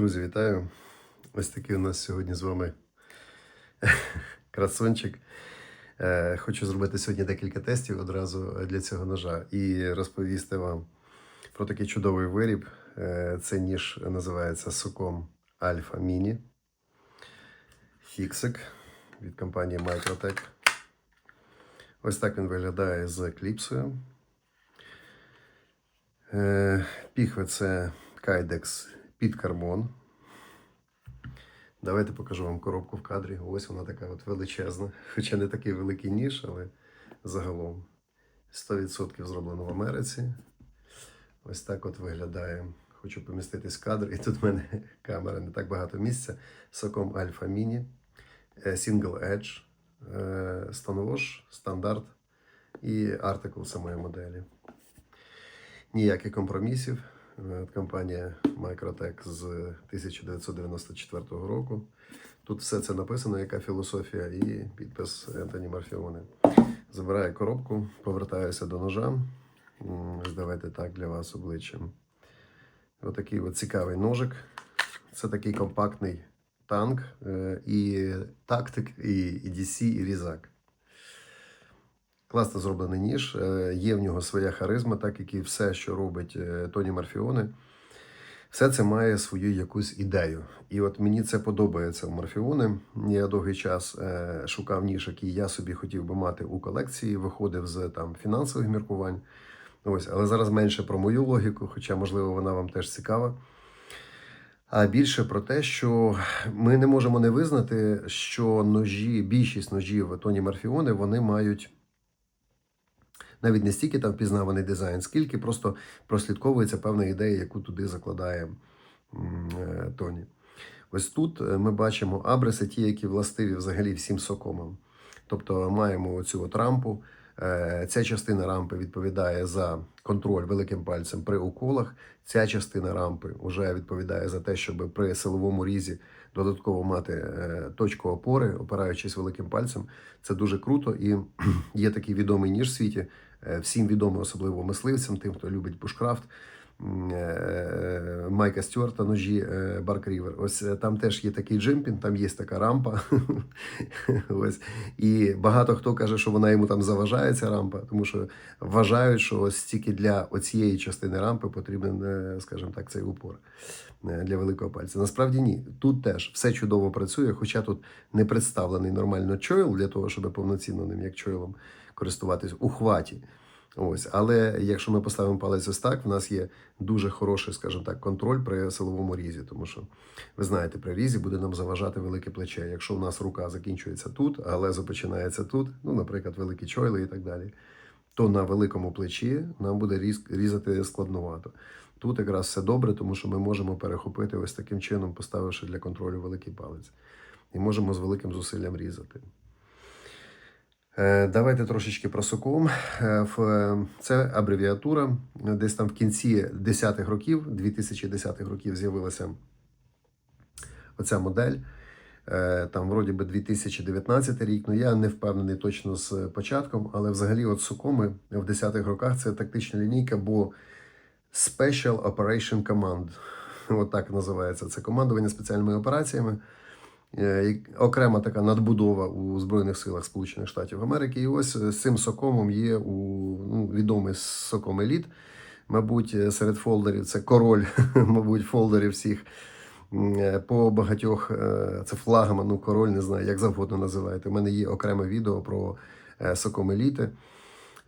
Друзі, вітаю! Ось такий у нас сьогодні з вами красунчик. Е, Хочу зробити сьогодні декілька тестів одразу для цього ножа і розповісти вам про такий чудовий виріб. Е, Це ніж називається Суком Альфа Міні. Фіксик від компанії Microtech. Ось так він виглядає з кліпсою. Е, Піхви це Kydex під карбон. Давайте покажу вам коробку в кадрі. Ось вона така от величезна. Хоча не такий великий ніж, але загалом 100% зроблено в Америці. Ось так от виглядає. Хочу поміститись в кадр, і тут в мене камера, не так багато місця. Соком Alpha Mini, е, Single Edge, е, становож, стандарт і артикул самої моделі. Ніяких компромісів. Е, Компанія Microtech з 1994 року. Тут все це написано, яка філософія, і підпис Ентоні Марфіоне. Забираю коробку, повертаюся до ножа. М, ось Давайте так для вас обличчям. Отакий от цікавий ножик. Це такий компактний танк, е, і тактик, і DC, і різак. Класно зроблений ніж. е, Є в нього своя харизма, так як і все, що робить е, Тоні Марфіоне. Все це має свою якусь ідею. І от мені це подобається в Марфіоне. Я довгий час е, шукав ніж, який я собі хотів би мати у колекції, виходив з там фінансових міркувань. Ось, але зараз менше про мою логіку, хоча, можливо, вона вам теж цікава. А більше про те, що ми не можемо не визнати, що ножі, більшість ножів Тоні Марфіоне, вони мають навіть не стільки там впізнаваний дизайн, скільки просто прослідковується певна ідея, яку туди закладає е, Тоні. Ось тут е, ми бачимо абриси, ті, які властиві взагалі всім сокомам. Тобто маємо оцю от рампу. Е, Ця частина рампи відповідає за контроль великим пальцем при уколах. Ця частина рампи вже відповідає за те, щоб при силовому різі додатково мати точку опори, опираючись великим пальцем. Це дуже круто. І є такий відомий ніж в світі. Е, Всім відомий, особливо мисливцям, тим, хто любить бушкрафт. е, Майка Стюарта ножі Барк Рівер. Ось е, там теж є такий джимпін, там є така рампа. Ось. І багато хто каже, що вона йому там заважає, ця рампа, тому що вважають, що ось тільки для оцієї частини рампи потрібен, е, скажімо так, цей упор е, для великого пальця. Насправді ні. Тут теж все чудово працює, хоча тут не представлений нормально чойл для того, щоб повноцінно ним як чойлом користуватись у хваті. Ось, але якщо ми поставимо палець ось так, в нас є дуже хороший, скажімо так, контроль при силовому різі, тому що ви знаєте, при різі буде нам заважати велике плече. Якщо в нас рука закінчується тут, а лезо починається тут, ну, наприклад, великі чойли і так далі, то на великому плечі нам буде різ, різати складновато. Тут якраз все добре, тому що ми можемо перехопити ось таким чином, поставивши для контролю великий палець, і можемо з великим зусиллям різати. Е, Давайте трошечки про соком. Е, Це абревіатура. Десь там в кінці 10-х років, 2010-х років з'явилася оця модель. Е, Там, вроді би, 2019 рік. Ну я не впевнений точно з початком, але взагалі, от сокоми в 10-х роках це тактична лінійка, бо Special Operation Command. От так називається. Це командування спеціальними операціями. Е, Окрема така надбудова у Збройних силах Сполучених Штатів Америки. І ось е, з цим сокомом є у ну, відомий соком еліт. Мабуть, е, серед фолдерів це король, мабуть, фолдерів всіх. По багатьох це флагман, ну король, не знаю, як завгодно називаєте. У мене є окреме відео про соком еліти.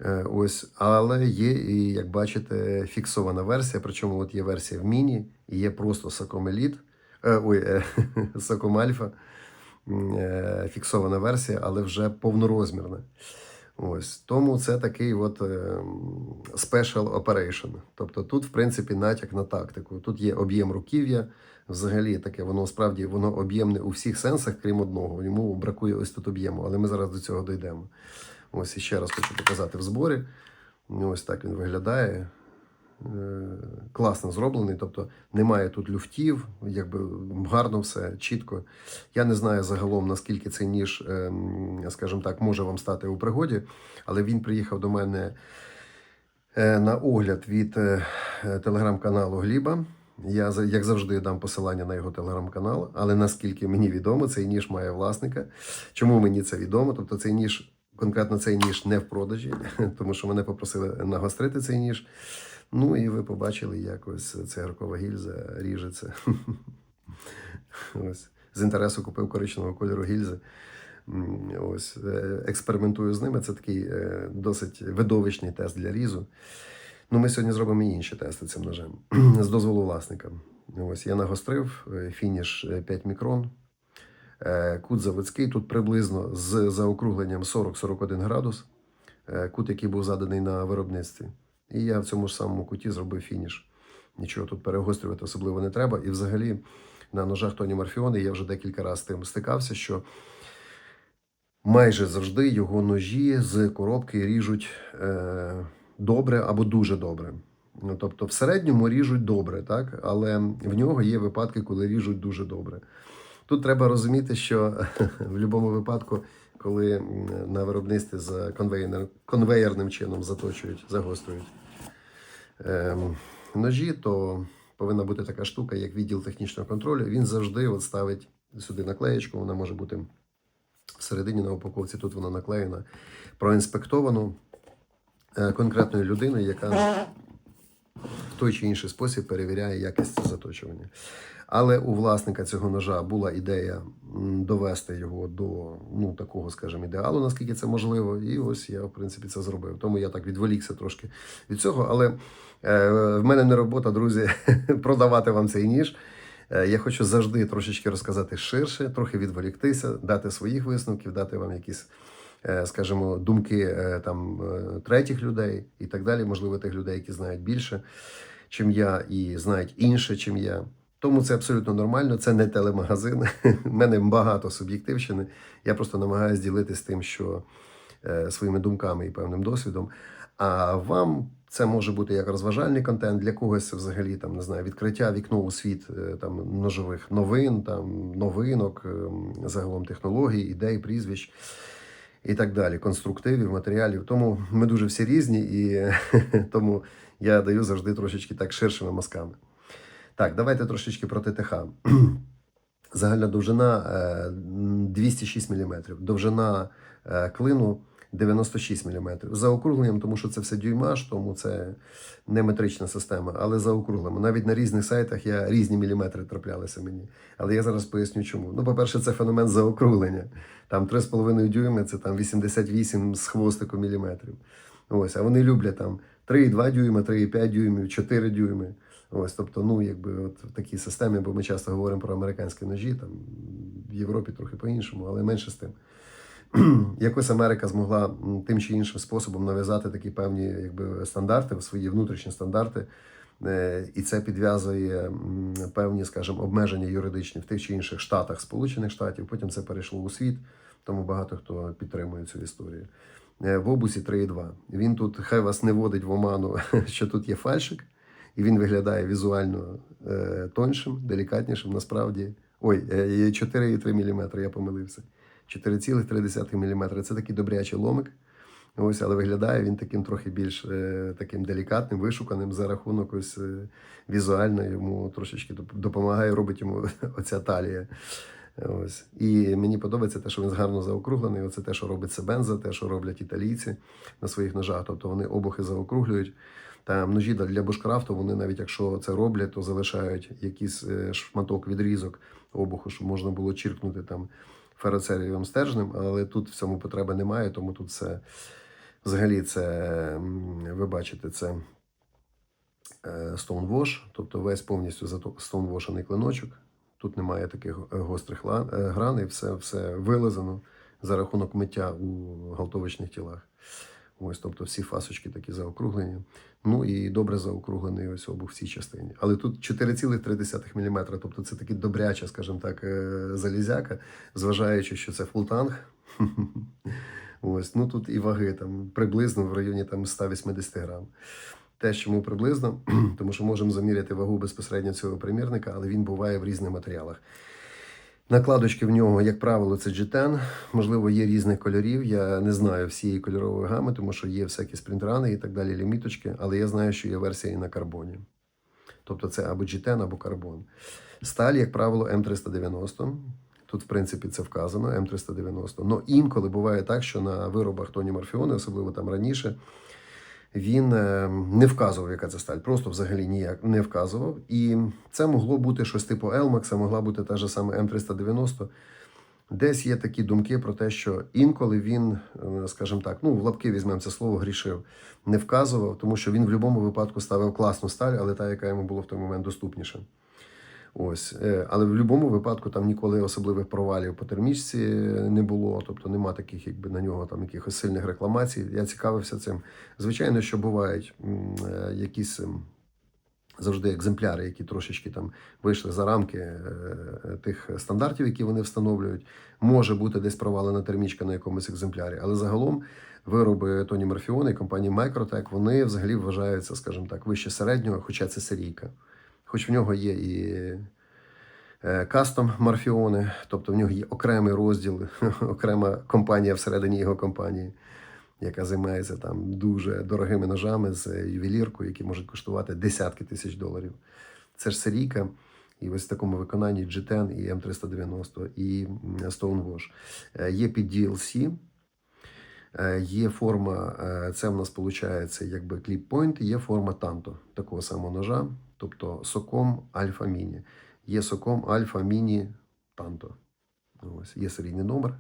Е, Ось, але є і, як бачите, фіксована версія. Причому от є версія в міні, і є просто соком еліт. Е, ой, е, соком альфа. Е, Фіксована версія, але вже повнорозмірна. Ось тому це такий от е, special operation. Тобто тут, в принципі, натяк на тактику. Тут є об'єм руків'я. Взагалі таке, воно справді воно об'ємне у всіх сенсах, крім одного. Йому бракує ось тут об'єму, але ми зараз до цього дійдемо. Ось ще раз хочу показати в зборі. Ось так він виглядає. Класно зроблений, тобто немає тут люфтів, якби гарно все, чітко. Я не знаю загалом, наскільки цей ніж, ем, скажімо так, може вам стати у пригоді, але він приїхав до мене е, на огляд від е, телеграм-каналу Гліба. Я як завжди дам посилання на його телеграм-канал, але наскільки мені відомо, цей ніж має власника. Чому мені це відомо? Тобто цей ніж, конкретно цей ніж не в продажі, тому що мене попросили нагострити цей ніж. Ну і ви побачили, як ось цигаркова гільза ріжеться. Ось. З інтересу купив коричневого кольору гільзи. Ось е, експериментую з ними. Це такий е, досить видовищний тест для різу. Ну, ми сьогодні зробимо і інші тести цим ножем з дозволу власника. Ось я нагострив е, фініш е, 5 мікрон. Кут заводський тут приблизно з заокругленням 40-41 градус. Кут, який був заданий на виробництві. І я в цьому ж самому куті зробив фініш. Нічого тут перегострювати особливо не треба. І взагалі на ножах Тоні Марфіони я вже декілька разів з тим стикався, що майже завжди його ножі з коробки ріжуть е, добре або дуже добре. Ну, тобто, в середньому ріжуть добре, так? але в нього є випадки, коли ріжуть дуже добре. Тут треба розуміти, що в будь-якому випадку, коли на виробництві конвейер, конвейерним чином заточують, загострюють ножі, то повинна бути така штука, як відділ технічного контролю. Він завжди от ставить сюди наклеєчку, вона може бути всередині на упаковці, тут вона наклеєна, проінспектовану е, конкретною людиною, яка той чи інший спосіб перевіряє якість заточування. Але у власника цього ножа була ідея довести його до ну, такого, скажімо, ідеалу, наскільки це можливо. І ось я, в принципі, це зробив. Тому я так відволікся трошки від цього. Але е, в мене не робота, друзі, продавати вам цей ніж. Е, Я хочу завжди трошечки розказати ширше, трохи відволіктися, дати своїх висновків, дати вам якісь, е, скажімо, думки е, там третіх людей і так далі, можливо, тих людей, які знають більше, чим я, і знають інше, чим я. Тому це абсолютно нормально. Це не телемагазин. У мене багато суб'єктивщини. Я просто намагаюся ділитися тим, що е, своїми думками і певним досвідом. А вам це може бути як розважальний контент, для когось взагалі там не знаю, відкриття вікно у світ е, там ножових новин, там новинок, ем, загалом технологій, ідей, прізвищ і так далі, конструктивів, матеріалів. Тому ми дуже всі різні, і тому я даю завжди трошечки так ширшими мазками. Так, давайте трошечки про ТТХ. Загальна довжина е, 206 мм, довжина е, клину 96 мм. За округленням, тому що це все дюймаж, тому це не метрична система, але за округлими. Навіть на різних сайтах я різні міліметри траплялися мені. Але я зараз поясню чому. Ну, по-перше, це феномен заокруглення. Там 3,5 дюйми, це там 88 з хвостиком міліметрів. Ось, а вони люблять там 3,2 дюйма, 3,5 дюймів, 4 дюйми. Ось, тобто, ну, якби от в такій системі, бо ми часто говоримо про американські ножі, там в Європі трохи по-іншому, але менше з тим. Якось Америка змогла тим чи іншим способом нав'язати такі певні якби, стандарти, свої внутрішні стандарти, Е, і це підв'язує певні, скажімо, обмеження юридичні в тих чи інших штатах Сполучених Штатів. Потім це перейшло у світ, тому багато хто підтримує цю історію. Е, В обусі 3,2. Він тут хай вас не водить в оману, що тут є фальшик, і він виглядає візуально е, тоншим, делікатнішим. Насправді, ой, е, 4,3 мм, я помилився. 4,3 мм. Це такий добрячий ломик. Ось, але виглядає він таким трохи більш е, таким делікатним, вишуканим за рахунок ось е, візуально йому трошечки допомагає, робить йому оця талія. Ось. І мені подобається те, що він гарно заокруглений. Оце те, що робить Себенза, те, що роблять італійці на своїх ножах. Тобто вони обухи заокруглюють. Там ножі для- бушкрафту, вони навіть якщо це роблять, то залишають якийсь е, шматок відрізок обуху, щоб можна було чіркнути там фероцерієвим стержнем, але тут в цьому потреби немає, тому тут це взагалі це, ви бачите, це е, Stonewash, тобто весь повністю стоунвошений клиночок. Тут немає таких е, гострих е, граней, все, все вилазено за рахунок миття у галтовичних тілах. Ось, тобто всі фасочки такі заокруглені. Ну і добре заокруглений ось обух в цій частині. Але тут 4,3 мм, тобто це таки добряча, скажімо так, е, залізяка, зважаючи, що це фултанг. Ось, ну тут і ваги там приблизно в районі там 180 грам. Те, чому приблизно, тому що можемо заміряти вагу безпосередньо цього примірника, але він буває в різних матеріалах. Накладочки в нього, як правило, це G10. Можливо, є різних кольорів. Я не знаю всієї кольорової гами, тому що є всякі спринтрани і так далі, ліміточки, але я знаю, що є версія і на карбоні. Тобто це або джітен, або карбон. Сталь, як правило, М390. Тут, в принципі, це вказано, М390. Но інколи буває так, що на виробах Тоні Морфіони, особливо там раніше, він е, не вказував, яка це сталь, просто взагалі ніяк не вказував. І це могло бути щось типу Елмакса, могла бути та ж саме М390. Десь є такі думки про те, що інколи він, е, скажімо так, ну в лапки візьмемо це слово, грішив, не вказував, тому що він в будь-якому випадку ставив класну сталь, але та, яка йому була в той момент доступніша. Ось, Е, але в будь-якому випадку там ніколи особливих провалів по термічці не було, тобто нема таких, якби на нього там якихось сильних рекламацій. Я цікавився цим. Звичайно, що бувають е, якісь ем, завжди екземпляри, які трошечки там вийшли за рамки е, тих стандартів, які вони встановлюють. Може бути десь провалена термічка на якомусь екземплярі, але загалом вироби Тоні Морфіони і компанії Microtech, вони взагалі вважаються, скажімо так, вище середнього, хоча це серійка. Хоч в нього є і е, кастом Морфіони, тобто в нього є окремий розділ, окрема компанія всередині його компанії, яка займається там дуже дорогими ножами з ювеліркою, які можуть коштувати десятки тисяч доларів. Це ж серійка. І ось в такому виконанні G10 і M390 і Stonewash. Е, Є під DLC, Е, Є форма, це в нас виходить якби кліп-пойнт, є форма танто такого самого ножа, тобто соком Альфа Міні. Є соком Альфа Міні Танто. Ось, є серійний номер.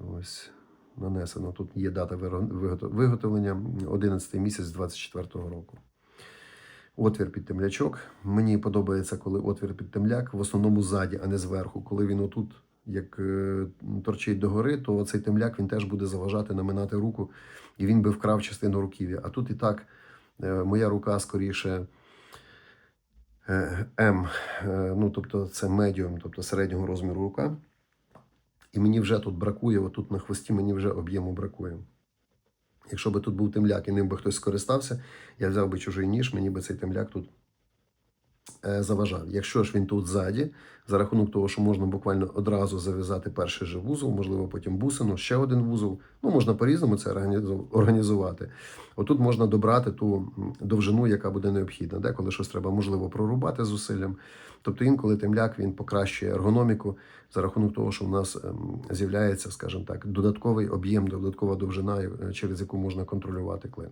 Ось нанесено. Тут є дата виготовлення 11 місяць 24 року. Отвір під темлячок. Мені подобається, коли отвір під темляк в основному ззаді, а не зверху. Коли він отут як е, торчить догори, то цей темляк він теж буде заважати наминати руку, і він би вкрав частину руків'я. А тут і так е, моя рука скоріше М, е, ну тобто це медіум, тобто середнього розміру рука. І мені вже тут бракує, отут на хвості мені вже об'єму бракує. Якщо би тут був темляк і ним би хтось скористався, я взяв би чужий ніж, мені би цей темляк тут е, заважав. Якщо ж він тут ззаді, за рахунок того, що можна буквально одразу зав'язати перший же вузол, можливо, потім бусину, ще один вузол. Ну, можна по-різному це організувати. Отут можна добрати ту довжину, яка буде необхідна. Деколи щось треба, можливо, прорубати зусиллям. Тобто інколи темляк він покращує ергономіку за рахунок того, що в нас ем, з'являється, скажімо так, додатковий об'єм, додаткова довжина, е, через яку можна контролювати клин.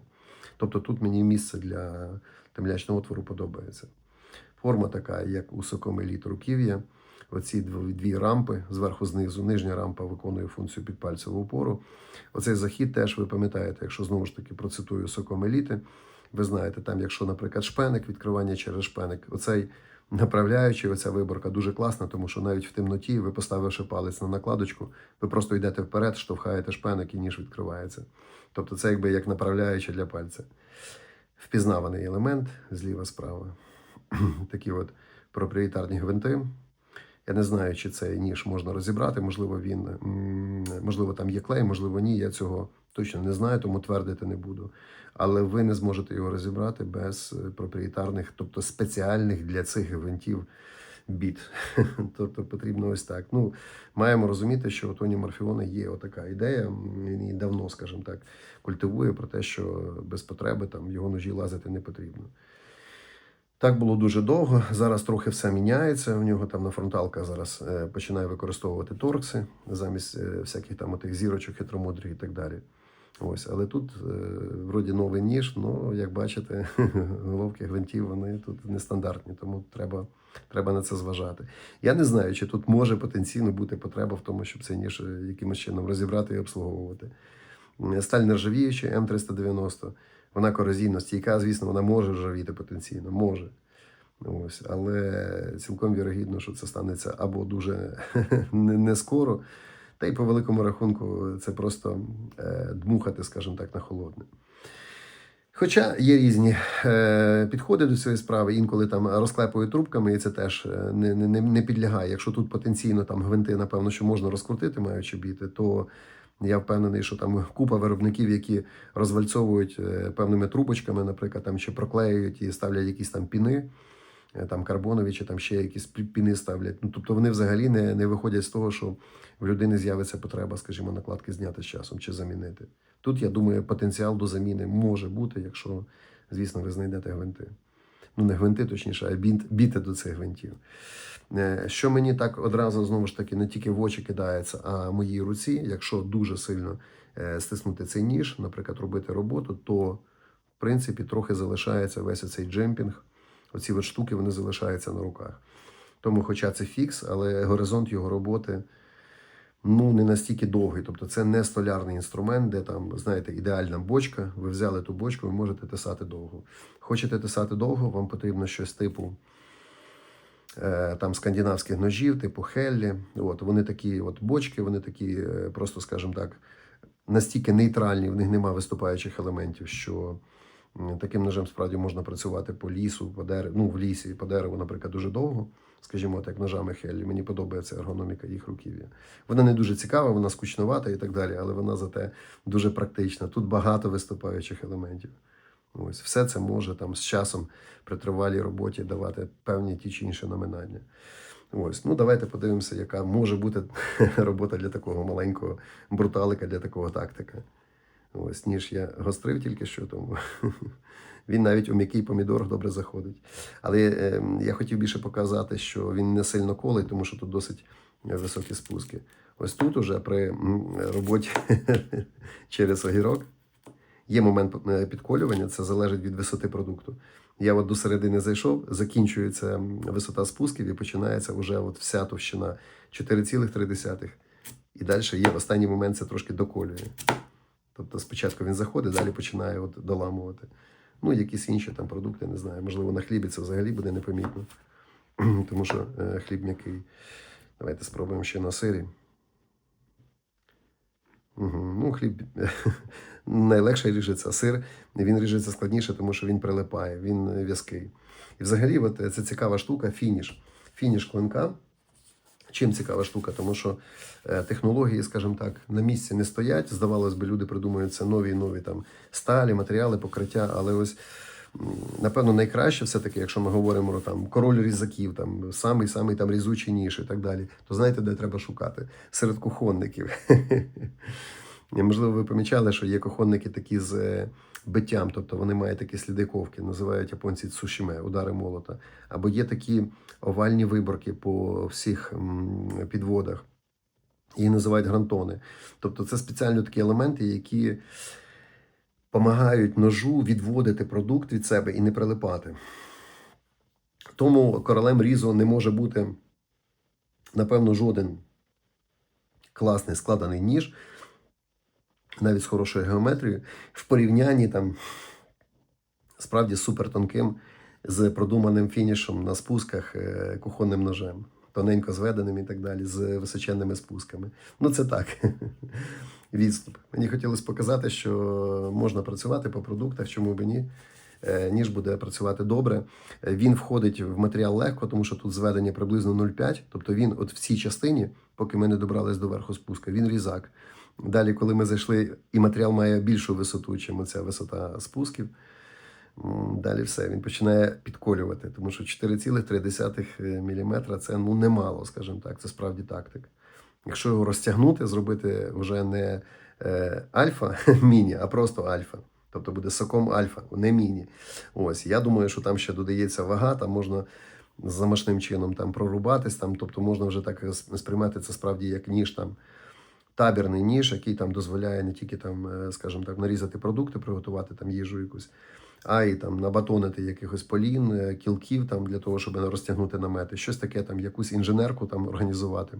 Тобто тут мені місце для темлячного отвору подобається. Форма така, як у сокомеліт руків'я. Оці дві, рампи зверху знизу. Нижня рампа виконує функцію підпальцевого упору. Оцей захід теж ви пам'ятаєте, якщо знову ж таки процитую сокомеліти. Ви знаєте, там, якщо, наприклад, шпеник, відкривання через шпеник, оцей направляючий, оця виборка дуже класна, тому що навіть в темноті, ви поставивши палець на накладочку, ви просто йдете вперед, штовхаєте шпеник і ніж відкривається. Тобто це якби як направляюче для пальця. Впізнаваний елемент зліва справа. Такі от проприєтарні гвинти. Я не знаю, чи цей ніж можна розібрати. Можливо, він можливо, там є клей, можливо, ні. Я цього точно не знаю, тому твердити не буду. Але ви не зможете його розібрати без е, проприєтарних, тобто спеціальних для цих гвинтів біт. тобто потрібно ось так. Ну, маємо розуміти, що у Тоні Морфіона є отака ідея. Він її давно, скажімо так, культивує про те, що без потреби там його ножі лазити не потрібно. Так було дуже довго. Зараз трохи все міняється. У нього там на фронталках зараз е, починає використовувати торкси замість е, всяких там отих зірочок, хитромудрих і так далі. Ось, але тут е, вроді новий ніж, ну як бачите, головки гвинтів вони тут нестандартні, тому треба, треба на це зважати. Я не знаю, чи тут може потенційно бути потреба в тому, щоб цей ніж якимось чином розібрати і обслуговувати. Сталь нержавіюча М390. Вона корозійно стійка, звісно, вона може ржавіти потенційно, може. Ось, але цілком вірогідно, що це станеться або дуже не, скоро, та й по великому рахунку це просто е, дмухати, скажімо так, на холодне. Хоча є різні е, підходи до цієї справи, інколи там розклепують трубками, і це теж е, не, не- не підлягає. Якщо тут потенційно там гвинти, напевно, що можна розкрутити, маючи біти, то я впевнений, що там купа виробників, які розвальцовують е, певними трубочками, наприклад, там чи проклеюють і ставлять якісь там піни, е, там карбонові, чи там ще якісь пі- піни ставлять. Ну тобто вони взагалі не, не виходять з того, що в людини з'явиться потреба, скажімо, накладки зняти з часом чи замінити. Тут я думаю, потенціал до заміни може бути, якщо, звісно, ви знайдете гвинти. Ну не гвинти, точніше, а біти до цих гвинтів. Е, Що мені так одразу знову ж таки не тільки в очі кидається, а моїй руці, якщо дуже сильно е, стиснути цей ніж, наприклад, робити роботу, то в принципі трохи залишається весь цей джемпінг. Оці от штуки вони залишаються на руках. Тому, хоча це фікс, але горизонт його роботи ну, не настільки довгий. Тобто це не столярний інструмент, де там, знаєте, ідеальна бочка. Ви взяли ту бочку, ви можете тисати довго. Хочете тисати довго, вам потрібно щось типу е, там скандинавських ножів, типу Хеллі. От, вони такі от бочки, вони такі, е, просто, скажімо так, настільки нейтральні, в них нема виступаючих елементів, що таким ножем справді можна працювати по лісу, по дереву, ну, в лісі, по дереву, наприклад, дуже довго. Скажімо, так, ножами Хеллі. Мені подобається ергономіка їх руків'я. Вона не дуже цікава, вона скучновата і так далі, але вона зате дуже практична. Тут багато виступаючих елементів. Ось все це може там з часом при тривалій роботі давати певні ті чи інші наминання. Ось, ну давайте подивимося, яка може бути робота для такого маленького бруталика, для такого тактика. Ось ніж я гострив тільки що, тому він навіть у м'який помідор добре заходить. Але е, я хотів більше показати, що він не сильно колить, тому що тут досить високі спуски. Ось тут уже при роботі через огірок є момент е, підколювання, це залежить від висоти продукту. Я от до середини зайшов, закінчується висота спусків і починається вже от вся товщина 4,3. І далі є останній момент, це трошки доколює. Тобто спочатку він заходить, далі починає от доламувати. Ну, якісь інші там продукти, не знаю. Можливо, на хлібі це взагалі буде непомітно, тому що е, хліб м'який. Давайте спробуємо ще на сирі. Угу. Ну, хліб найлегше ріжеться. Сир він ріжеться складніше, тому що він прилипає, він в'язкий. І взагалі, от, е, це цікава штука фініш. Фініш клинка. Чим цікава штука? Тому що е, технології, скажімо так, на місці не стоять. Здавалось би, люди придумуються нові і нові там сталі, матеріали, покриття. Але ось напевно найкраще все-таки, якщо ми говоримо про там король різаків, там самий самий там різучий ніж і так далі, то знаєте, де треба шукати? Серед кухонників. Можливо, ви помічали, що є кухонники такі з е, биттям, тобто вони мають такі сліди ковки, називають японці цушіме, удари молота. Або є такі овальні виборки по всіх підводах. Її називають грантони. Тобто це спеціально такі елементи, які допомагають ножу відводити продукт від себе і не прилипати. Тому королем різу не може бути, напевно, жоден класний складений ніж, навіть з хорошою геометрією, в порівнянні там справді супертонким, з продуманим фінішем на спусках е, кухонним ножем, тоненько зведеним і так далі, з височенними спусками. Ну, це так. Відступ. Мені хотілося показати, що можна працювати по продуктах, чому б ні. Е, Ніж буде працювати добре. Він входить в матеріал легко, тому що тут зведення приблизно 0,5. Тобто він от в цій частині, поки ми не добрались до верху спуска, він різак. Далі, коли ми зайшли, і матеріал має більшу висоту, чим оця висота спусків. Далі все, він починає підколювати, тому що 4,3 мм це ну немало, скажімо так, це справді тактик. Якщо його розтягнути, зробити вже не е, альфа міні, а просто альфа. Тобто буде соком альфа, не міні. Ось я думаю, що там ще додається вага, там можна замашним чином там прорубатись, там, тобто можна вже так сприймати це справді як ніж там. Табірний ніж, який там дозволяє не тільки там, е, скажімо так, нарізати продукти, приготувати там їжу якусь, а й там набатонити якихось полін, е, кілків там для того, щоб розтягнути намети, щось таке там, якусь інженерку там організувати.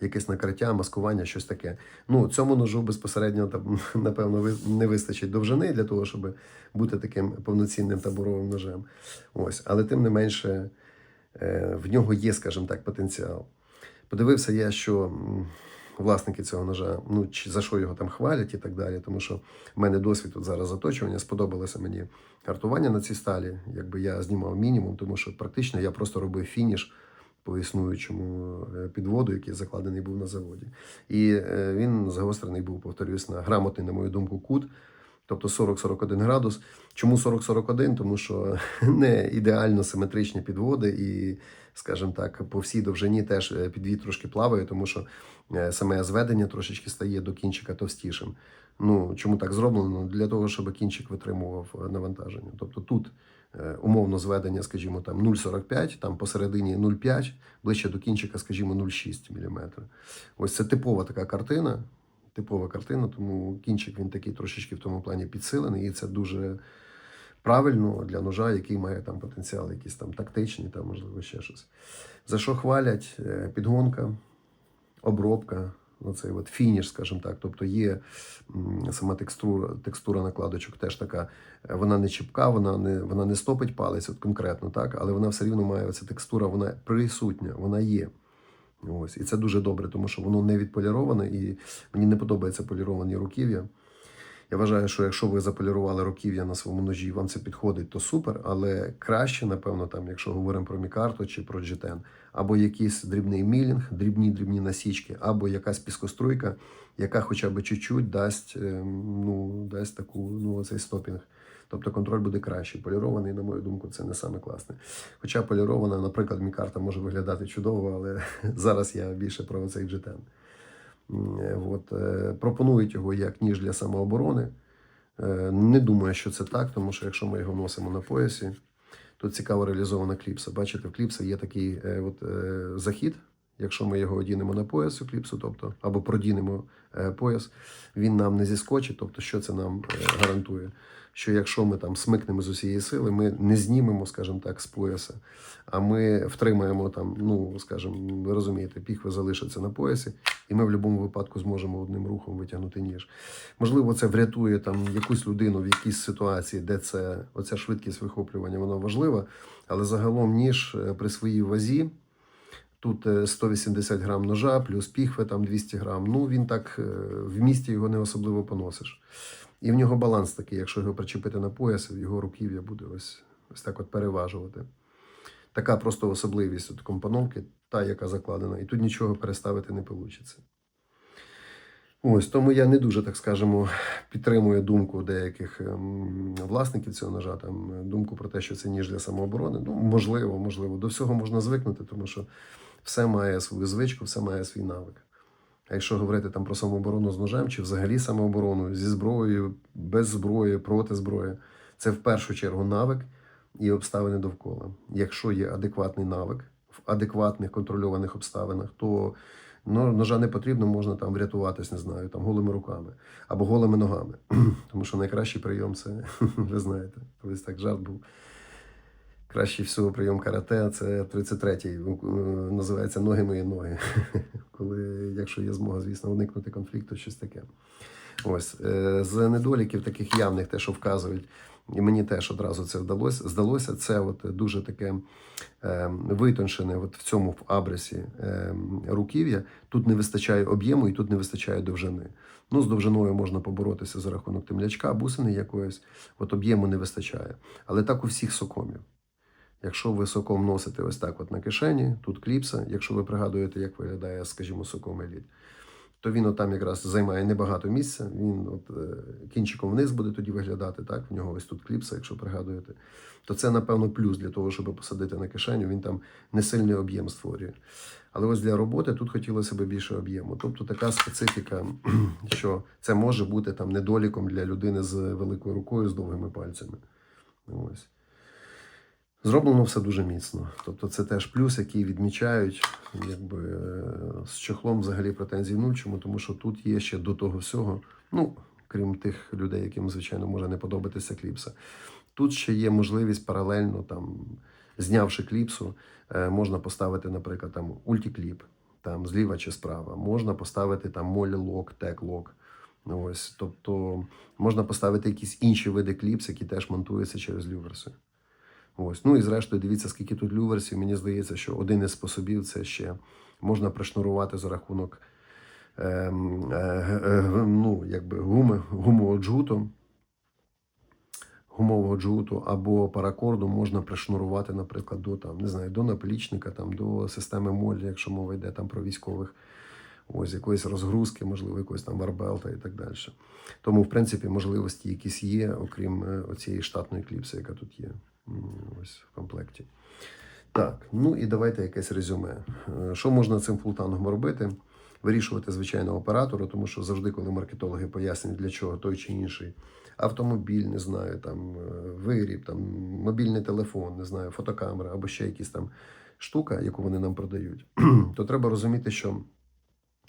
Якесь накриття, маскування, щось таке. Ну, цьому ножу безпосередньо там, напевно, не вистачить довжини для того, щоб бути таким повноцінним таборовим ножем. Ось, але тим не менше, е, в нього є, скажімо так, потенціал. Подивився я, що власники цього ножа, ну чи за що його там хвалять і так далі. Тому що в мене досвід тут зараз заточування, сподобалося мені картування на цій сталі. Якби я знімав мінімум, тому що практично я просто робив фініш по існуючому е, підводу, який закладений був на заводі. І е, він загострений був, повторюсь, на грамотний, на мою думку, кут. Тобто 40-41 градус. Чому 40-41? Тому що не ідеально симетричні підводи, і, скажімо так, по всій довжині теж е, підвід трошки плаває, тому що е, саме зведення трошечки стає до кінчика товстішим. Ну, чому так зроблено? Для того, щоб кінчик витримував е, навантаження. Тобто тут умовно зведення, скажімо, там 0,45, там посередині 0,5, ближче до кінчика, скажімо, 0,6 мм. Ось це типова така картина. Типова картина, тому кінчик він такий трошечки в тому плані підсилений, і це дуже правильно для ножа, який має там потенціал, якісь там тактичні, там, можливо, ще щось. За що хвалять? Е, Підгонка, обробка, оцей от фініш, скажімо так. Тобто є сама текстура, текстура накладочок теж така, е, вона не чіпка, вона не, вона не стопить палець от конкретно, так, але вона все рівно має оця текстура, вона присутня, вона є. Ось. І це дуже добре, тому що воно не відполіроване, і мені не подобається поліровані руків'я. Я вважаю, що якщо ви заполірували руків'я на своєму ножі, і вам це підходить, то супер. Але краще, напевно, там, якщо говоримо про мікарту чи про джетен, або якийсь дрібний мілінг, дрібні дрібні насічки, або якась піскоструйка, яка хоча б чуть-чуть дасть, ем, ну, дасть таку, ну, цей стопінг. Тобто контроль буде кращий. Полірований, на мою думку, це не саме класне. Хоча полірована, наприклад, мікарта може виглядати чудово, але зараз я більше про цей джетен. М, От, е, пропонують його як ніж для самооборони. Е, Не думаю, що це так, тому що якщо ми його носимо на поясі, то цікаво реалізована кліпса. Бачите, в кліпса є такий е, от, е, захід. Якщо ми його одінемо на пояс у кліпсу, тобто або продінемо е, пояс, він нам не зіскочить. Тобто, що це нам е, гарантує? Що якщо ми там смикнемо з усієї сили, ми не знімемо, скажімо так, з пояса, а ми втримаємо там, ну скажімо, ви розумієте, піхви залишаться на поясі, і ми в будь-якому випадку зможемо одним рухом витягнути ніж. Можливо, це врятує там якусь людину в якійсь ситуації, де це оця швидкість вихоплювання вона важлива, але загалом ніж е, при своїй вазі. Тут е, 180 грам ножа, плюс піхви там 200 грам. Ну він так е, в місті його не особливо поносиш. І в нього баланс такий, якщо його причепити на пояс, його руків'я буде ось, ось так от переважувати. Така просто особливість от компоновки, та, яка закладена, і тут нічого переставити не вийде. Ось тому я не дуже, так скажемо, підтримую думку деяких ем, власників цього ножа, там е, думку про те, що це ніж для самооборони. Ну, можливо, можливо. До всього можна звикнути, тому що все має свою звичку, все має свій навик. А якщо говорити там про самооборону з ножем, чи взагалі самооборону зі зброєю, без зброї, проти зброї, це в першу чергу навик і обставини довкола. Якщо є адекватний навик в адекватних контрольованих обставинах, то ну, ножа не потрібно, можна там врятуватись, не знаю, там голими руками або голими ногами. Тому що найкращий прийом це, ви знаєте, колись так жарт був. Кращий всього прийом карате це 33-й, е, називається Ноги мої ноги. Коли, якщо є змога, звісно, уникнути конфлікту, щось таке. Ось е, з недоліків таких явних, те, що вказують, і мені теж одразу це вдалося. Здалося, це от дуже таке е, витончене от в цьому в абресі е, руків'я. Тут не вистачає об'єму і тут не вистачає довжини. Ну, з довжиною можна поборотися за рахунок темлячка, бусини якоїсь, от об'єму не вистачає. Але так у всіх сокомів. Якщо ви соком носите ось так от на кишені, тут кліпса, якщо ви пригадуєте, як виглядає, скажімо, соком еліт, то він там якраз займає небагато місця. Він от е, кінчиком вниз буде тоді виглядати. Так, в нього ось тут кліпса, якщо пригадуєте. То це, напевно, плюс для того, щоб посадити на кишеню. Він там не сильний об'єм створює. Але ось для роботи тут хотілося б більше об'єму. Тобто така специфіка, що це може бути там недоліком для людини з великою рукою, з довгими пальцями. Ось. Зроблено все дуже міцно. Тобто це теж плюс, який відмічають, якби е, з чохлом взагалі претензій нуль. Чому? Тому що тут є ще до того всього, ну, крім тих людей, яким, звичайно, може не подобатися кліпса. Тут ще є можливість паралельно, там, знявши кліпсу, е, можна поставити, наприклад, там ультікліп, там зліва чи справа. Можна поставити там молі-лок, тек-лок. Ось, тобто можна поставити якісь інші види кліпс, які теж монтуються через люверси. Ось. Ну і зрештою, дивіться, скільки тут люверсів. Мені здається, що один із способів це ще можна пришнурувати за рахунок ем, е, е, ну, якби гуми, гумового джгуту. Гумового джгуту або паракорду можна пришнурувати, наприклад, до там, не знаю, до наплічника, там, до системи молі, якщо мова йде там про військових, ось якоїсь розгрузки, можливо, якоїсь там варбелта і так далі. Тому, в принципі, можливості якісь є, окрім е, оцієї штатної кліпси, яка тут є. Ось в комплекті. Так, ну і давайте якесь резюме. Е, Що можна цим фултангом робити? вирішувати звичайно оператору, тому що завжди, коли маркетологи пояснюють, для чого той чи інший автомобіль, не знаю, там е, виріб, там мобільний телефон, не знаю, фотокамера або ще якісь там штука, яку вони нам продають, то треба розуміти, що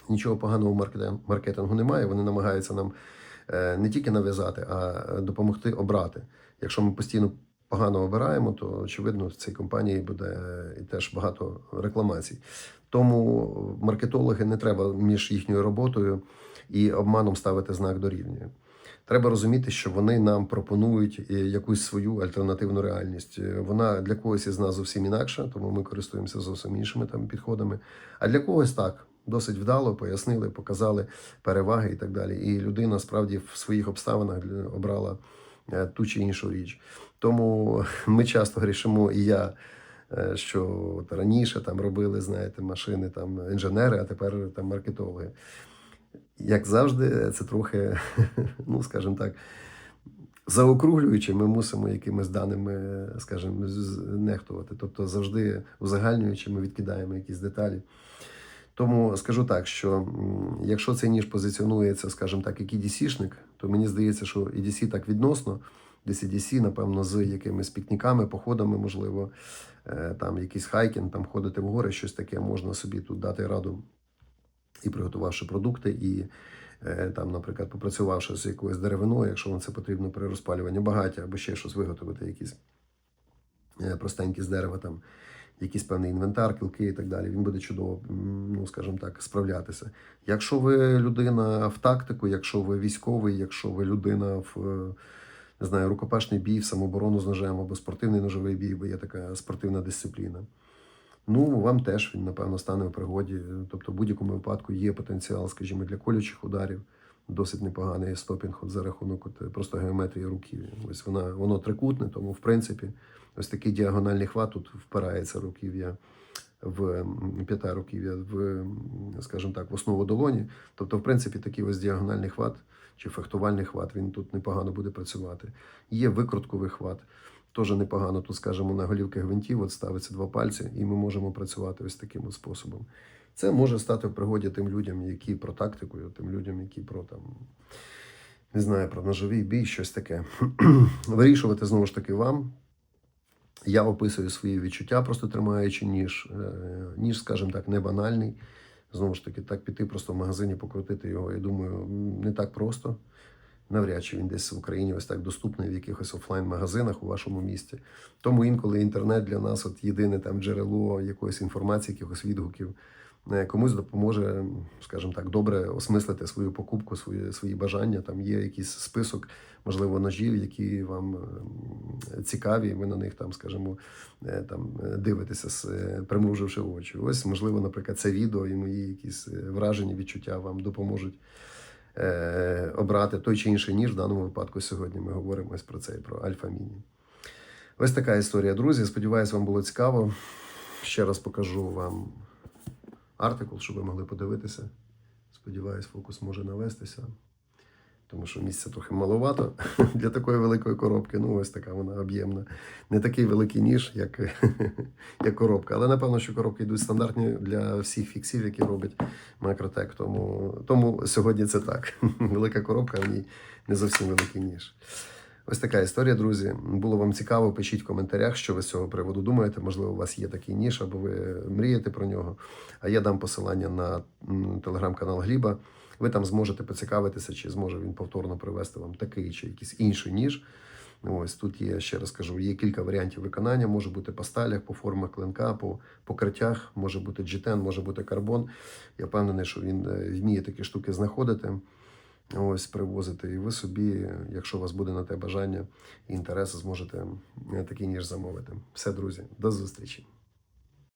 нічого поганого в маркетингу немає. Вони намагаються нам е, не тільки нав'язати, а допомогти обрати. Якщо ми постійно погано обираємо, то очевидно в цій компанії буде е, і теж багато рекламацій. Тому маркетологи не треба між їхньою роботою і обманом ставити знак дорівнює. Треба розуміти, що вони нам пропонують е, якусь свою альтернативну реальність. Е, Вона для когось із нас зовсім інакша, тому ми користуємося зовсім іншими там підходами. А для когось так досить вдало пояснили, показали переваги і так далі. І людина справді в своїх обставинах обрала ту чи іншу річ. Тому ми часто грішимо, і я. е, Що от раніше там робили, знаєте, машини там інженери, а тепер там маркетологи. Як завжди, це трохи, ну скажімо так, заокруглюючи, ми мусимо якимись даними, скажімо, нехтувати. Тобто завжди узагальнюючи, ми відкидаємо якісь деталі. Тому скажу так, що якщо цей ніж позиціонується, скажімо так, як EDC-шник, то мені здається, що EDC так відносно, EDC, напевно, з якимись пікніками, походами, можливо, е, там якийсь хайкінг, там ходити в гори, щось таке, можна собі тут дати раду і приготувавши продукти, і е, там, наприклад, попрацювавши з якоюсь деревиною, якщо вам це потрібно при розпалюванні багаття або ще щось виготовити, якісь е, простенькі з дерева, там якийсь певний інвентар, кілки і так далі. Він буде чудово, ну скажімо так, справлятися. Якщо ви людина в тактику, якщо ви військовий, якщо ви людина в не знаю, рукопашний бій, в самооборону з ножем або спортивний ножовий бій, бо є така спортивна дисципліна. Ну, вам теж він, напевно, стане в пригоді. Тобто, в будь-якому випадку є потенціал, скажімо, для колючих ударів. Досить непоганий стопінг от за рахунок от просто геометрії руків'я. Ось вона, воно трикутне, тому в принципі ось такий діагональний хват тут впирається руків'я в п'ята руків'я в, скажімо так, в основу долоні. Тобто, в принципі, такий ось діагональний хват чи фехтувальний хват, він тут непогано буде працювати. Є викрутковий хват. Теж непогано тут, скажімо, на голівки гвинтів от ставиться два пальці, і ми можемо працювати ось таким от способом. Це може стати в пригоді тим людям, які про тактикою, тим людям, які про там не знаю, про ножовий бій, щось таке. Вирішувати знову ж таки вам. Я описую свої відчуття, просто тримаючи ніж. Е, Ніж, скажімо так, не банальний. Знову ж таки, так піти просто в магазині, покрутити його. Я думаю, не так просто. Навряд чи він десь в Україні ось так доступний в якихось офлайн-магазинах у вашому місті. Тому інколи інтернет для нас от єдине там джерело якоїсь інформації, якихось відгуків. Комусь допоможе, скажімо так, добре осмислити свою покупку, свої, свої бажання. Там є якийсь список, можливо, ножів, які вам ем, цікаві, ви на них там, скажімо, е, там е, дивитеся, е, примруживши очі. Ось, можливо, наприклад, це відео і мої якісь враження, відчуття вам допоможуть обрати той чи інший ніж. В даному випадку сьогодні ми говоримо ось про це, про Альфа Міні. Ось така історія, друзі. Сподіваюсь, вам було цікаво. Ще раз покажу вам артикул, щоб ви могли подивитися. Сподіваюсь, фокус може навестися. Тому що місця трохи маловато для такої великої коробки. Ну, ось така вона об'ємна. Не такий великий ніж, як, як коробка. Але напевно, що коробки йдуть стандартні для всіх фіксів, які робить Макротек. Тому, тому сьогодні це так. Велика коробка, а в ній не зовсім великий ніж. Ось така історія, друзі. Було вам цікаво, пишіть в коментарях, що ви з цього приводу думаєте. Можливо, у вас є такий ніж, або ви мрієте про нього. А я дам посилання на телеграм-канал Гліба. Ви там зможете поцікавитися, чи зможе він повторно привести вам такий чи якийсь інший ніж. Ось тут є, ще раз кажу, є кілька варіантів виконання. Може бути по сталях, по формах клинка, по покриттях, може бути джитен, може бути карбон. Я впевнений, що він е, вміє такі штуки знаходити. Ось привозити, і ви собі, якщо у вас буде на те бажання і інтерес, зможете е, такий ніж замовити. Все, друзі, до зустрічі.